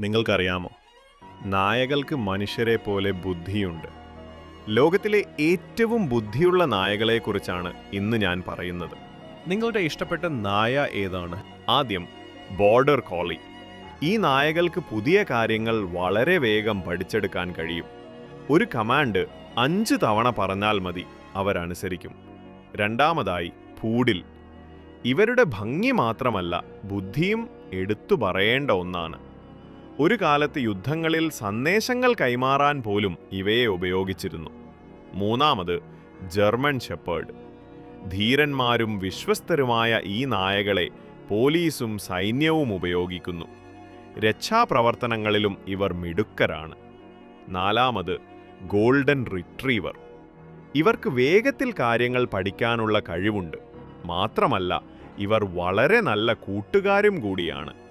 നിങ്ങൾക്കറിയാമോ? നായകൾക്ക് മനുഷ്യരെ പോലെ ബുദ്ധിയുണ്ട്. ലോകത്തിലെ ഏറ്റവും ബുദ്ധിയുള്ള നായകളെക്കുറിച്ചാണ് ഇന്ന് ഞാൻ പറയുന്നത്. നിങ്ങളുടെ ഇഷ്ടപ്പെട്ട നായ ഏതാണ്? ആദ്യം ബോർഡർ കോളി. ഈ നായകൾക്ക് പുതിയ കാര്യങ്ങൾ വളരെ വേഗം പഠിച്ചെടുക്കാൻ കഴിയും. ഒരു കമാൻഡ് അഞ്ച് തവണ പറഞ്ഞാൽ മതി അവരനുസരിക്കും രണ്ടാമതായി പൂഡിൽ. ഇവരുടെ ഭംഗി മാത്രമല്ല ബുദ്ധിയും എടുത്തു പറയേണ്ട ഒന്നാണ്. ഒരു കാലത്ത് യുദ്ധങ്ങളിൽ സന്ദേശങ്ങൾ കൈമാറാൻ പോലും ഇവയെ ഉപയോഗിച്ചിരുന്നു. മൂന്നാമത് ജർമ്മൻ ഷെപ്പേർഡ് ധീരന്മാരും വിശ്വസ്തരുമായ ഈ നായകളെ പോലീസും സൈന്യവും ഉപയോഗിക്കുന്നു. രക്ഷാപ്രവർത്തനങ്ങളിലും ഇവർ മിടുക്കരാണ്. നാലാമത് ഗോൾഡൻ റിട്രീവർ. ഇവർക്ക് വേഗത്തിൽ കാര്യങ്ങൾ പഠിക്കാനുള്ള കഴിവുണ്ട്. മാത്രമല്ല ഇവർ വളരെ നല്ല കൂട്ടുകാരും കൂടിയാണ്.